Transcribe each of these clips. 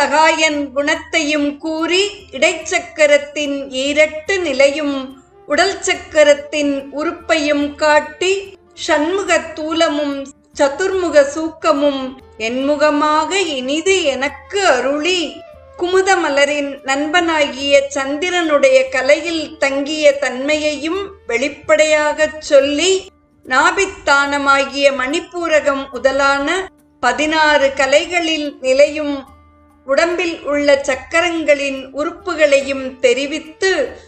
சகாயன் குணத்தையும் கூறி இடைச்சக்கரத்தின் ஈரட்டு நிலையும் உடல் சக்கரத்தின் உறுப்பையும் காட்டி ஷண்முக தூலமும் சதுர்முக சூக்கமும் என்முகமாக இனிது எனக்கு அருளி. குமுத மலரின் நண்பனாகிய சந்திரனுடைய கலையில் தங்கிய தன்மையையும் வெளிப்படையாகச் சொல்லி நாபித்தானமாகிய மணிப்பூரகம் முதலான பதினாறு கலைகளில் நிலையும் உடம்பில் உள்ள சக்கரங்களின் உறுப்புகளையும் தெரிவித்து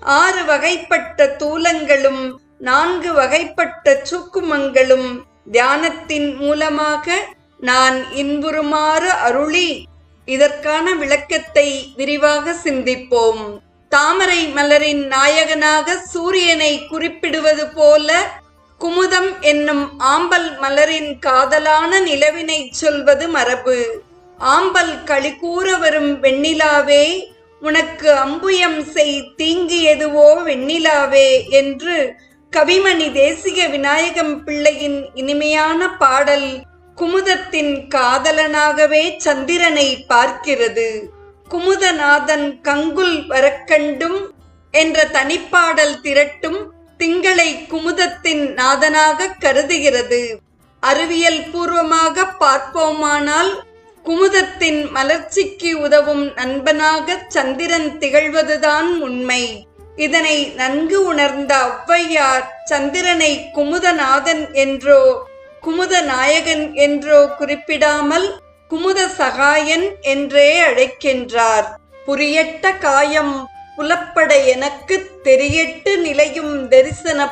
ஆறு வகைப்பட்ட தூலங்களும் நான்கு வகைப்பட்ட சூக்குமங்களும் தியானத்தின் மூலமாக நான் இன்புறுமாறு அருளி இதற்கான விளக்கத்தை விரிவாக சிந்திப்போம். தாமரை மலரின் நாயகனாக சூரியனை குறிப்பிடுவது போல குமுதம் என்னும் ஆம்பல் மலரின் காதலான நிலவினை சொல்வது மரபு. ஆம்பல் களி கூற வரும் வெண்ணிலாவே உனக்கு அம்புயம் செய் தீங்கு எதுவோ வெண்ணிலாவே என்று கவிமணி தேசிக விநாயகம் பிள்ளையின் இனிமையான பாடல் குமுதத்தின் காதலனாகவே சந்திரனை பார்க்கிறது. குமுதநாதன் கங்குல் வரக்கண்டும் என்ற தனிப்பாடல் திரட்டும் திங்களை குமுதத்தின் நாதனாக கருதுகிறது. அறிவியல் பூர்வமாக பார்ப்போமானால் குமுதத்தின் மலர்ச்சிக்கு உதவும் நண்பனாக சந்திரன் திகழ்வதுதான் உண்மை. இதனை நன்கு உணர்ந்த ஒளவையார் சந்திரனை குமுதநாதன் என்றோ குமுத நாயகன் என்றோ குறிப்பிடாமல் குமுத சகாயன் என்றே அழைக்கின்றார். புரியட்ட காயம் புலப்பட எனக்கு தெரியட்டு நிலையும் தரிசன